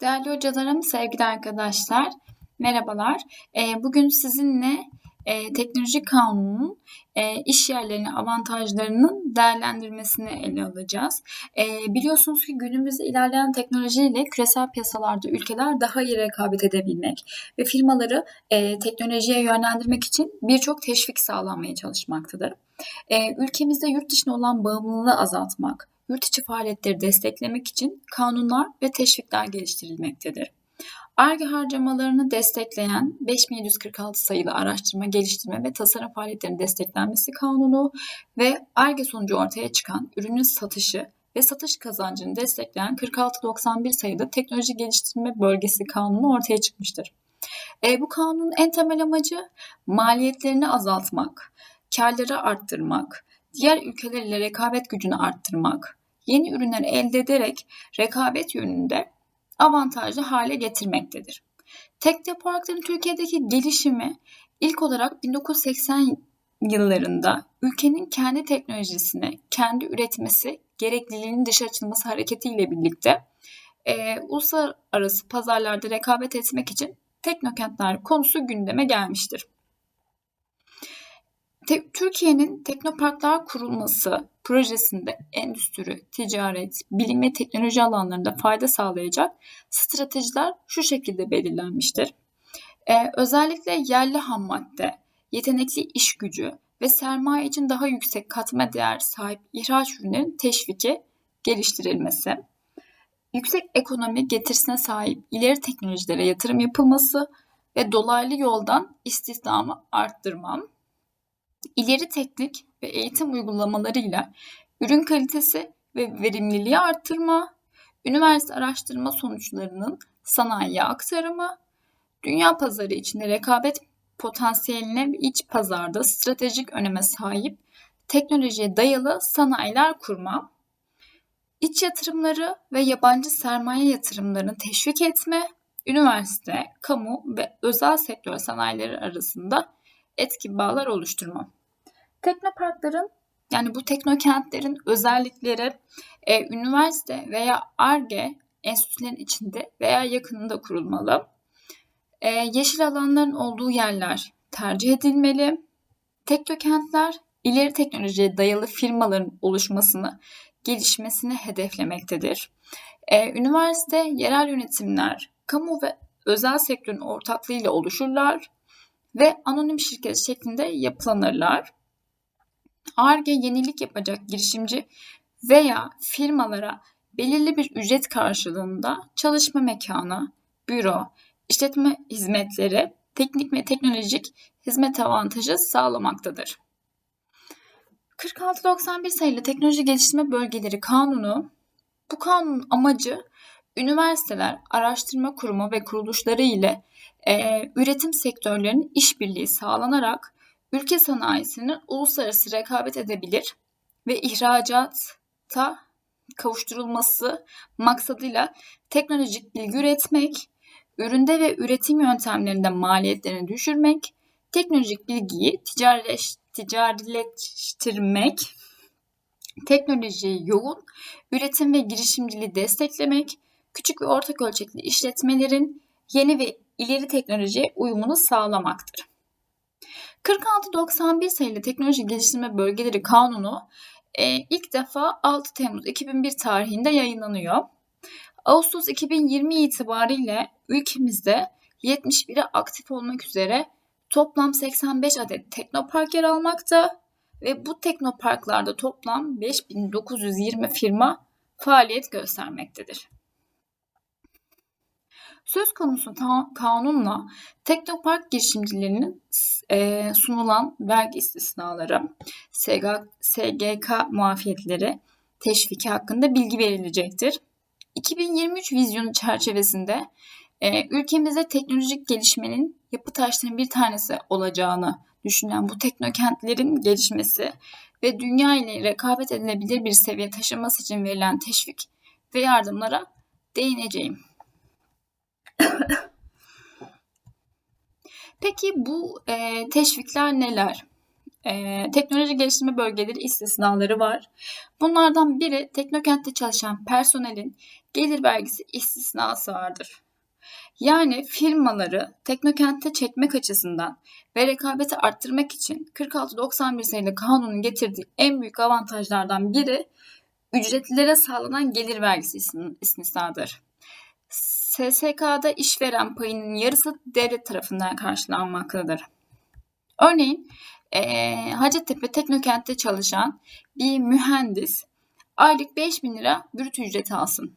Değerli hocalarım, sevgili arkadaşlar, merhabalar. Ee, Bugün sizinle e, teknoloji kanununun e, iş yerlerinin avantajlarının değerlendirmesini ele alacağız. E, biliyorsunuz ki günümüzde ilerleyen teknolojiyle küresel piyasalarda ülkeler daha iyi rekabet edebilmek ve firmaları teknolojiye yönlendirmek için birçok teşvik sağlanmaya çalışmaktadır. Ülkemizde yurt dışına olan bağımlılığı azaltmak, yurt içi faaliyetleri desteklemek için kanunlar ve teşvikler geliştirilmektedir. ARGE harcamalarını destekleyen 5746 sayılı araştırma, geliştirme ve tasarım faaliyetlerinin desteklenmesi kanunu ve ARGE sonucu ortaya çıkan ürünün satışı ve satış kazancını destekleyen 4691 sayılı teknoloji geliştirme bölgesi kanunu ortaya çıkmıştır. E, bu kanunun en temel amacı maliyetlerini azaltmak, karları arttırmak, diğer ülkelerle rekabet gücünü arttırmak, yeni ürünler elde ederek rekabet yönünde avantajlı hale getirmektedir. Teknoparkların Türkiye'deki gelişimi ilk olarak 1980 yıllarında ülkenin kendi teknolojisini kendi üretmesi gerekliliğinin dışa açılması hareketiyle birlikte e, uluslararası pazarlarda rekabet etmek için teknokentler konusu gündeme gelmiştir. Te- Türkiye'nin teknoparklar kurulması projesinde endüstri, ticaret, bilim ve teknoloji alanlarında fayda sağlayacak stratejiler şu şekilde belirlenmiştir. Ee, özellikle yerli ham madde, yetenekli iş gücü ve sermaye için daha yüksek katma değer sahip ihraç ürünlerin teşviki geliştirilmesi, yüksek ekonomi getirisine sahip ileri teknolojilere yatırım yapılması ve dolaylı yoldan istihdamı arttırmam, ileri teknik ve eğitim uygulamalarıyla ürün kalitesi ve verimliliği arttırma, üniversite araştırma sonuçlarının sanayiye aktarımı, dünya pazarı içinde rekabet potansiyeline ve iç pazarda stratejik öneme sahip teknolojiye dayalı sanayiler kurma, iç yatırımları ve yabancı sermaye yatırımlarını teşvik etme, üniversite, kamu ve özel sektör sanayileri arasında etki bağlar oluşturma. Teknoparkların yani bu teknokentlerin özellikleri e, üniversite veya ARGE enstitülerin içinde veya yakınında kurulmalı. E, yeşil alanların olduğu yerler tercih edilmeli. Teknokentler ileri teknolojiye dayalı firmaların oluşmasını, gelişmesini hedeflemektedir. E, üniversite yerel yönetimler, kamu ve özel sektörün ortaklığıyla oluşurlar ve anonim şirket şeklinde yapılanırlar. ARGE yenilik yapacak girişimci veya firmalara belirli bir ücret karşılığında çalışma mekanı, büro, işletme hizmetleri, teknik ve teknolojik hizmet avantajı sağlamaktadır. 4691 sayılı Teknoloji Geliştirme Bölgeleri Kanunu, bu kanunun amacı üniversiteler, araştırma kurumu ve kuruluşları ile e, üretim sektörlerinin işbirliği sağlanarak ülke sanayisinin uluslararası rekabet edebilir ve ihracata kavuşturulması maksadıyla teknolojik bilgi üretmek, üründe ve üretim yöntemlerinde maliyetlerini düşürmek, teknolojik bilgiyi ticarileş, ticarileştirmek, teknolojiyi yoğun, üretim ve girişimciliği desteklemek, küçük ve orta ölçekli işletmelerin yeni ve ileri teknolojiye uyumunu sağlamaktır. 4691 sayılı Teknoloji Geliştirme Bölgeleri Kanunu e, ilk defa 6 Temmuz 2001 tarihinde yayınlanıyor. Ağustos 2020 itibariyle ülkemizde 71'e aktif olmak üzere toplam 85 adet teknopark yer almakta ve bu teknoparklarda toplam 5920 firma faaliyet göstermektedir. Söz konusu kanunla teknopark girişimcilerinin e, sunulan vergi istisnaları, SGK muafiyetleri, teşviki hakkında bilgi verilecektir. 2023 vizyonu çerçevesinde e, ülkemizde teknolojik gelişmenin yapı taşlarının bir tanesi olacağını düşünen bu teknokentlerin gelişmesi ve dünya ile rekabet edilebilir bir seviye taşıması için verilen teşvik ve yardımlara değineceğim. Peki bu e, teşvikler neler? e, teknoloji geliştirme bölgeleri istisnaları var. Bunlardan biri teknokentte çalışan personelin gelir vergisi istisnası vardır. Yani firmaları teknokente çekmek açısından ve rekabeti arttırmak için 4691 sayılı kanunun getirdiği en büyük avantajlardan biri ücretlilere sağlanan gelir vergisi istisnadır. SSK'da işveren payının yarısı devlet tarafından karşılanmaktadır. Örneğin e, Hacettepe Teknokent'te çalışan bir mühendis aylık 5 bin lira brüt ücreti alsın.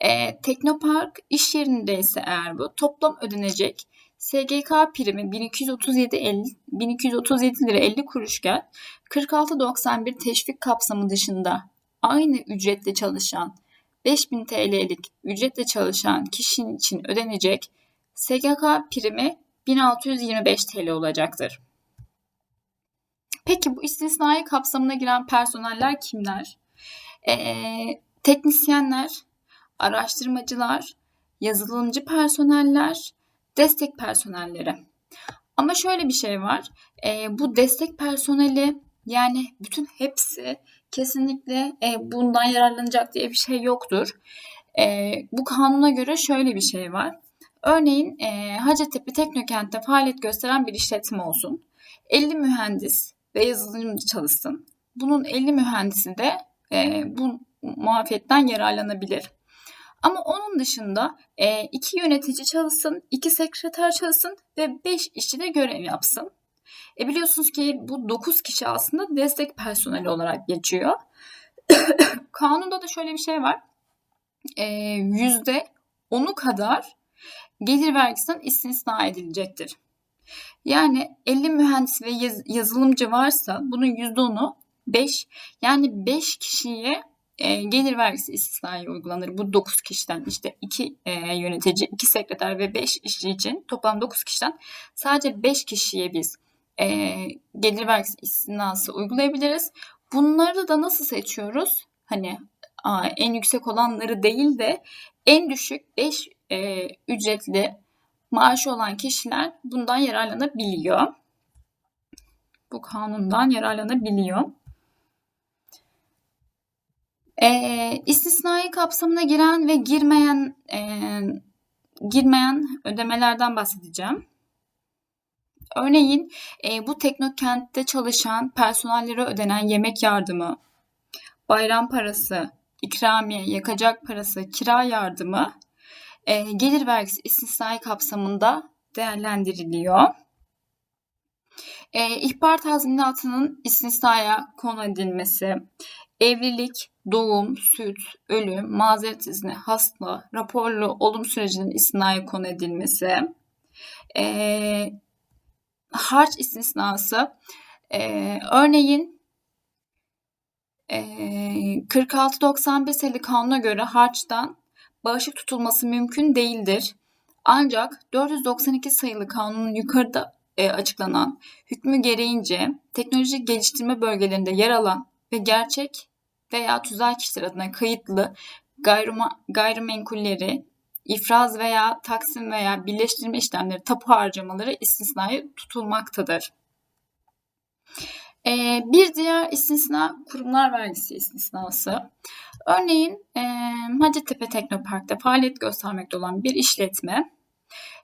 E, Teknopark iş yerinde ise eğer bu toplam ödenecek SGK primi 1237, 50, 1237 lira 50 kuruşken 46.91 teşvik kapsamı dışında aynı ücretle çalışan 5000 TL'lik ücretle çalışan kişinin için ödenecek SGK primi 1625 TL olacaktır. Peki bu istisnai kapsamına giren personeller kimler? Ee, teknisyenler, araştırmacılar, yazılımcı personeller, destek personelleri. Ama şöyle bir şey var. E, bu destek personeli yani bütün hepsi kesinlikle e, bundan yararlanacak diye bir şey yoktur. E, bu kanuna göre şöyle bir şey var. Örneğin e, Hacettepe Teknokent'te faaliyet gösteren bir işletme olsun. 50 mühendis ve yazılımcı çalışsın. Bunun 50 mühendisi de e, bu muafiyetten yararlanabilir. Ama onun dışında e, iki yönetici çalışsın, iki sekreter çalışsın ve beş işçi de görev yapsın. E biliyorsunuz ki bu 9 kişi aslında destek personeli olarak geçiyor. Kanunda da şöyle bir şey var. E, yüzde onu kadar gelir vergisinden istisna edilecektir. Yani 50 mühendis ve yaz, yazılımcı varsa bunun %10'u 5 yani 5 kişiye e, gelir vergisi istisnai uygulanır. Bu 9 kişiden işte 2 e, yönetici, 2 sekreter ve 5 işçi için toplam 9 kişiden sadece 5 kişiye biz e, gelir vergisi istisnası uygulayabiliriz. Bunları da nasıl seçiyoruz? Hani a, en yüksek olanları değil de en düşük 5 e, ücretli maaşı olan kişiler bundan yararlanabiliyor. Bu kanundan yararlanabiliyor. E, istisnai kapsamına giren ve girmeyen e, girmeyen ödemelerden bahsedeceğim. Örneğin e, bu teknokentte çalışan personellere ödenen yemek yardımı, bayram parası, ikramiye, yakacak parası, kira yardımı e, gelir vergisi istisnai kapsamında değerlendiriliyor. E, ihbar tazminatının istisnaya konu edilmesi, evlilik, doğum, süt, ölüm, mazeret izni, hasta, raporlu olum sürecinin istisnaya konu edilmesi, e, harç istisnası, e, örneğin e, 46-91 sayılı kanuna göre harçtan bağışık tutulması mümkün değildir. Ancak 492 sayılı kanunun yukarıda e, açıklanan hükmü gereğince teknoloji geliştirme bölgelerinde yer alan ve gerçek veya tüzel kişiler adına kayıtlı gayrimenkulleri ifraz veya taksim veya birleştirme işlemleri, tapu harcamaları istisnai tutulmaktadır. Ee, bir diğer istisna kurumlar vergisi istisnası. Örneğin e, Hacettepe Teknopark'ta faaliyet göstermekte olan bir işletme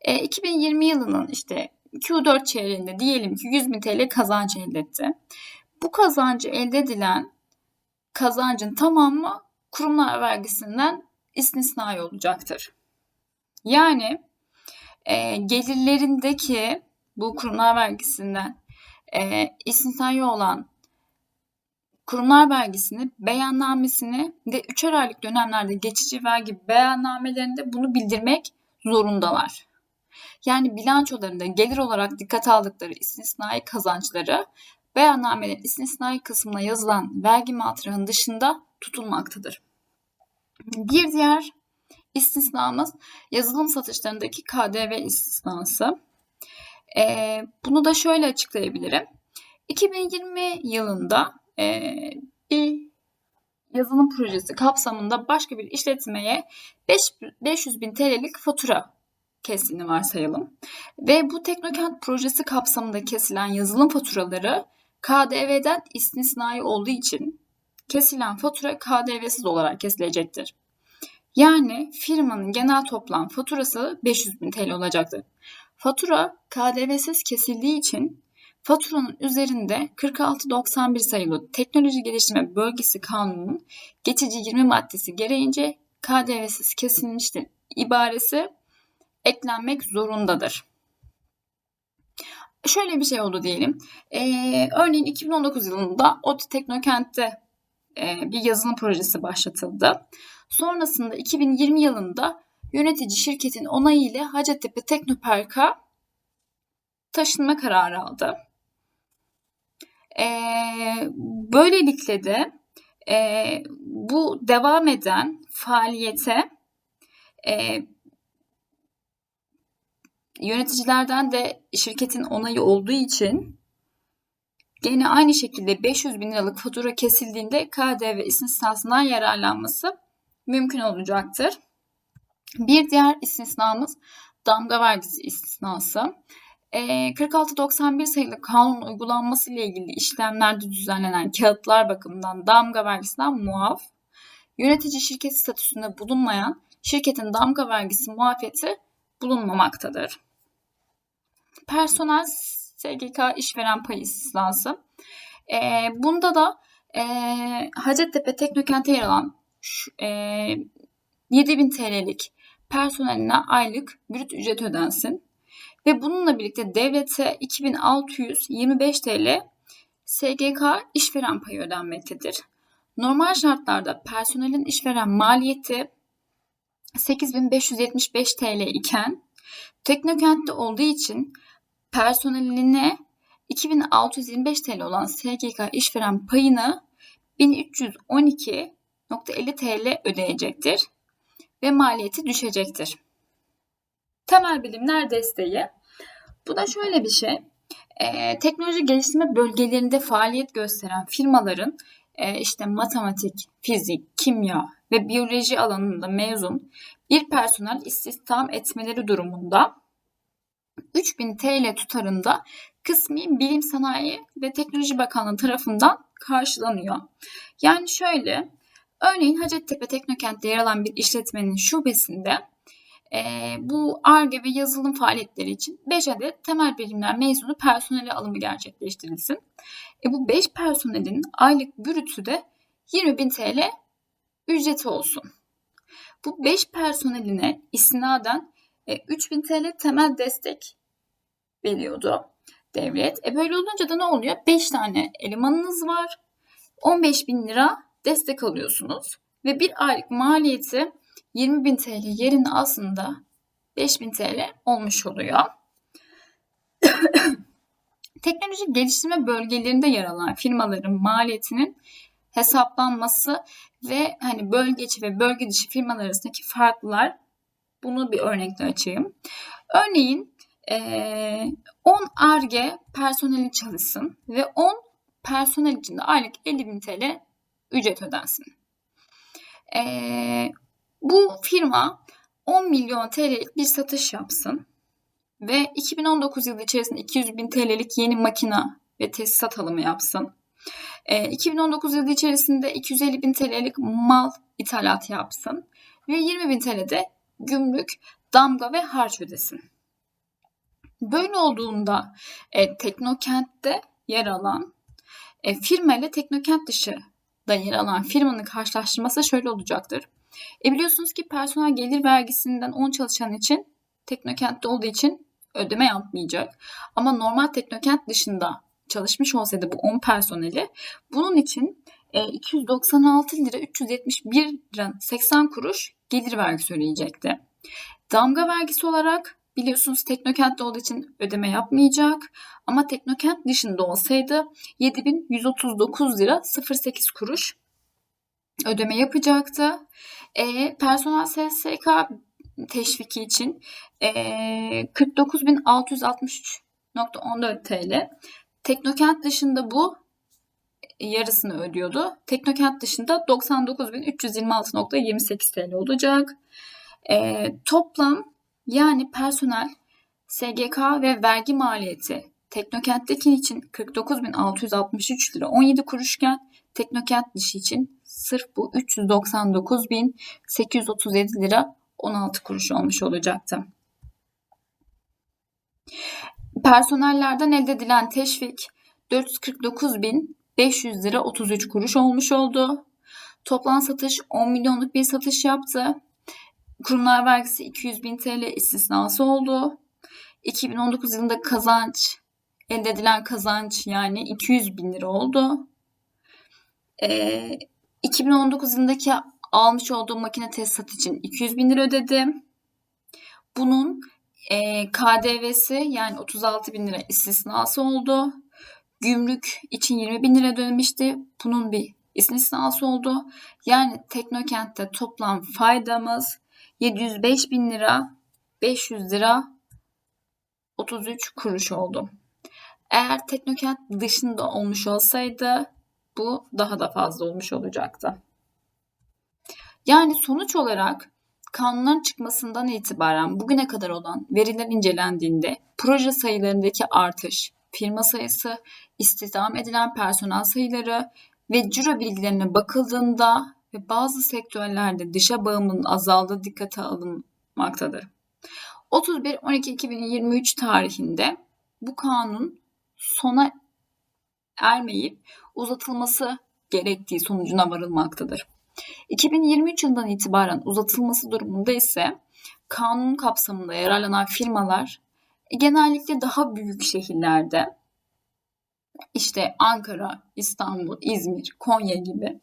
e, 2020 yılının işte Q4 çeyreğinde diyelim ki 100 bin TL kazanç elde etti. Bu kazancı elde edilen kazancın tamamı kurumlar vergisinden istisnai olacaktır. Yani e, gelirlerindeki bu kurumlar vergisinden e, istisnai olan kurumlar vergisini, beyannamesini ve 3'er aylık dönemlerde geçici vergi beyannamelerinde bunu bildirmek zorundalar. Yani bilançolarında gelir olarak dikkate aldıkları istisnai kazançları beyannamelerin istisnai kısmına yazılan vergi matrahının dışında tutulmaktadır. Bir diğer istisnamız yazılım satışlarındaki KDV istisnası. Ee, bunu da şöyle açıklayabilirim. 2020 yılında e, bir yazılım projesi kapsamında başka bir işletmeye 5, 500 bin TL'lik fatura kestiğini varsayalım. Ve bu Teknokent projesi kapsamında kesilen yazılım faturaları KDV'den istisnai olduğu için kesilen fatura KDV'siz olarak kesilecektir. Yani firmanın genel toplam faturası 500 bin TL olacaktır. Fatura KDV'siz kesildiği için faturanın üzerinde 4691 sayılı Teknoloji Geliştirme Bölgesi Kanunu'nun geçici 20 maddesi gereğince KDV'siz kesilmiştir ibaresi eklenmek zorundadır. Şöyle bir şey oldu diyelim. Ee, örneğin 2019 yılında ODTÜ Teknokent'te bir yazılım projesi başlatıldı. Sonrasında 2020 yılında yönetici şirketin onayı ile Hacettepe Teknopark'a taşınma kararı aldı. Ee, böylelikle de e, bu devam eden faaliyete e, yöneticilerden de şirketin onayı olduğu için gene aynı şekilde 500 bin liralık fatura kesildiğinde KDV istisnasından yararlanması mümkün olacaktır. Bir diğer istisnamız damga vergisi istisnası. 4691 sayılı kanun uygulanması ile ilgili işlemlerde düzenlenen kağıtlar bakımından damga vergisinden muaf. Yönetici şirket statüsünde bulunmayan şirketin damga vergisi muafiyeti bulunmamaktadır. Personel SGK işveren payı istisnası. E, bunda da e, Hacettepe Teknokent'e yer alan e, 7000 TL'lik personeline aylık brüt ücret ödensin. Ve bununla birlikte devlete 2625 TL SGK işveren payı ödenmektedir. Normal şartlarda personelin işveren maliyeti 8575 TL iken Teknokent'te olduğu için personeline 2625 TL olan SGK işveren payını 1312.50 TL ödeyecektir ve maliyeti düşecektir. Temel bilimler desteği. Bu da şöyle bir şey. Ee, teknoloji geliştirme bölgelerinde faaliyet gösteren firmaların e, işte matematik, fizik, kimya ve biyoloji alanında mezun bir personel istihdam etmeleri durumunda 3000 TL tutarında kısmi Bilim Sanayi ve Teknoloji Bakanlığı tarafından karşılanıyor. Yani şöyle, örneğin Hacettepe Teknokent'te yer alan bir işletmenin şubesinde e, bu ARGE ve yazılım faaliyetleri için 5 adet temel bilimler mezunu personeli alımı gerçekleştirilsin. E, bu 5 personelin aylık bürütü de 20.000 TL ücreti olsun. Bu 5 personeline istinaden e, 3000 TL temel destek veriyordu devlet. E böyle olunca da ne oluyor? 5 tane elemanınız var. 15 bin lira destek alıyorsunuz. Ve bir aylık maliyeti 20 bin TL yerine aslında 5 bin TL olmuş oluyor. Teknoloji geliştirme bölgelerinde yer alan firmaların maliyetinin hesaplanması ve hani bölge içi ve bölge dışı firmalar arasındaki farklar bunu bir örnekle açayım. Örneğin 10 ARGE personeli çalışsın ve 10 personel için de aylık 50 bin TL ücret ödensin. bu firma 10 milyon TL'lik bir satış yapsın ve 2019 yılı içerisinde 200 bin TL'lik yeni makina ve tesisat alımı yapsın. 2019 yılı içerisinde 250 bin TL'lik mal ithalatı yapsın ve 20 bin TL'de gümrük, damga ve harç ödesin. Böyle olduğunda e, Teknokent'te yer alan e, firma ile Teknokent dışı da yer alan firmanın karşılaştırması şöyle olacaktır. E biliyorsunuz ki personel gelir vergisinden 10 çalışan için Teknokent'te olduğu için ödeme yapmayacak. Ama normal Teknokent dışında çalışmış olsaydı bu 10 personeli bunun için 296 lira 371 lira 80 kuruş gelir vergisi ödeyecekti. Damga vergisi olarak Biliyorsunuz Teknokent'te olduğu için ödeme yapmayacak. Ama Teknokent dışında olsaydı 7139 lira 08 kuruş ödeme yapacaktı. E, personel SSK teşviki için e, 49.663.14 TL. Teknokent dışında bu yarısını ödüyordu. Teknokent dışında 99.326.28 TL olacak. E, toplam yani personel, SGK ve vergi maliyeti Teknokent'teki için 49.663 lira 17 kuruşken Teknokent dışı için sırf bu 399.837 lira 16 kuruş olmuş olacaktı. Personellerden elde edilen teşvik 449.500 lira 33 kuruş olmuş oldu. Toplam satış 10 milyonluk bir satış yaptı. Kurumlar vergisi 200 bin TL istisnası oldu. 2019 yılında kazanç, elde edilen kazanç yani 200 bin lira oldu. Ee, 2019 yılındaki almış olduğum makine tesisat için 200 bin lira ödedim. Bunun e, KDV'si yani 36 bin lira istisnası oldu. Gümrük için 20 bin lira ödemişti. Bunun bir istisnası oldu. Yani Teknokent'te toplam faydamız 705 bin lira 500 lira 33 kuruş oldu. Eğer Teknokent dışında olmuş olsaydı bu daha da fazla olmuş olacaktı. Yani sonuç olarak kanunların çıkmasından itibaren bugüne kadar olan veriler incelendiğinde proje sayılarındaki artış, firma sayısı, istihdam edilen personel sayıları ve ciro bilgilerine bakıldığında ve bazı sektörlerde dışa bağımlılığın azaldığı dikkate alınmaktadır. 31.12.2023 tarihinde bu kanun sona ermeyip uzatılması gerektiği sonucuna varılmaktadır. 2023 yılından itibaren uzatılması durumunda ise kanun kapsamında yararlanan firmalar genellikle daha büyük şehirlerde işte Ankara, İstanbul, İzmir, Konya gibi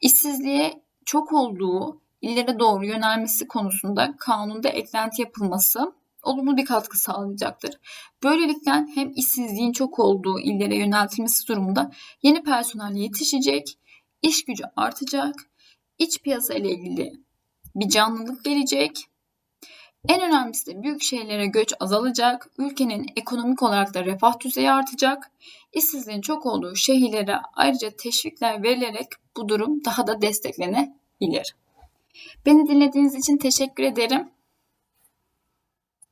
işsizliğe çok olduğu illere doğru yönelmesi konusunda kanunda eklenti yapılması olumlu bir katkı sağlayacaktır. Böylelikle hem işsizliğin çok olduğu illere yöneltilmesi durumunda yeni personel yetişecek, iş gücü artacak, iç piyasa ile ilgili bir canlılık gelecek. En önemlisi de büyük şehirlere göç azalacak, ülkenin ekonomik olarak da refah düzeyi artacak. İşsizliğin çok olduğu şehirlere ayrıca teşvikler verilerek bu durum daha da desteklenebilir. Beni dinlediğiniz için teşekkür ederim.